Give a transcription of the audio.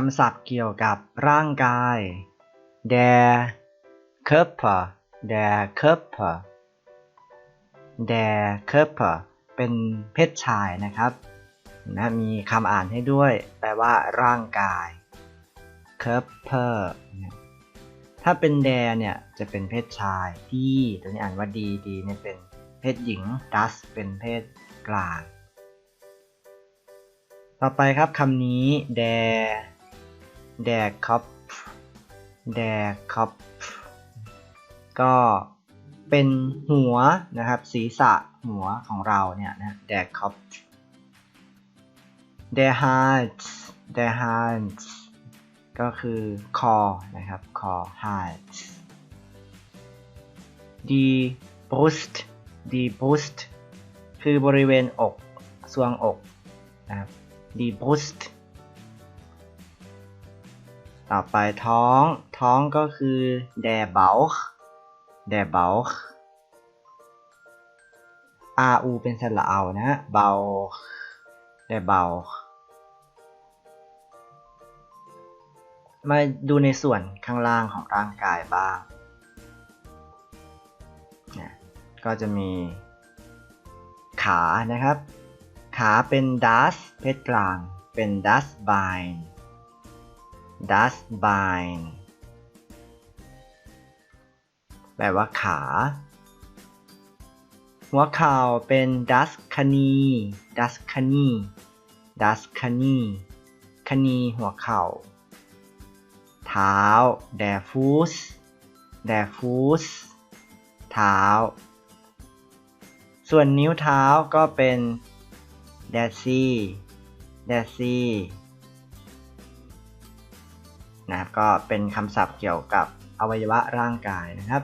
คำศัพท์เกี่ยวกับร่างกาย der Körper der Körper der Körper เป็นเพศชายนะครับนะมีคำอ่านให้ด้วย แปลว่าร่างกาย Körper ถ้าเป็น der เนี่ยจะเป็นเพศชายดีตัวนี้อ่านว่าดีดีเนี่ยเป็นเพศหญิง das เป็นเพศกลาง ต่อไปครับคำนี้ der แดกครับ แดกครับ ก็เป็นหัวนะครับ ศีรษะหัวของเราเนี่ยนะแดกครับ their heart t h e h a r t ก็คือ คอ นะครับ คอ heart the breast the breast คือบริเวณอกสวงอกนะครับ the breast ต่อไปท้อง ท้องก็คือ der Bauch der Bauch R U เป็นสระเอานะ Bauch der Bauch มาดูในส่วนข้างล่างของร่างกายบ้างนะก็จะมีขานะครับ ขาเป็น das เพศกลาง เป็น das Bein das Bein แปลว่าขา หัวเข่าเป็น das Knie das Knie das Knie Knie หัวเข่า เท้า der Fuß der Fuß เท้า ส่วนนิ้วเท้าก็เป็น der See der See นะครับก็เป็นคำศัพท์เกี่ยวกับอวัยวะร่างกายนะครับ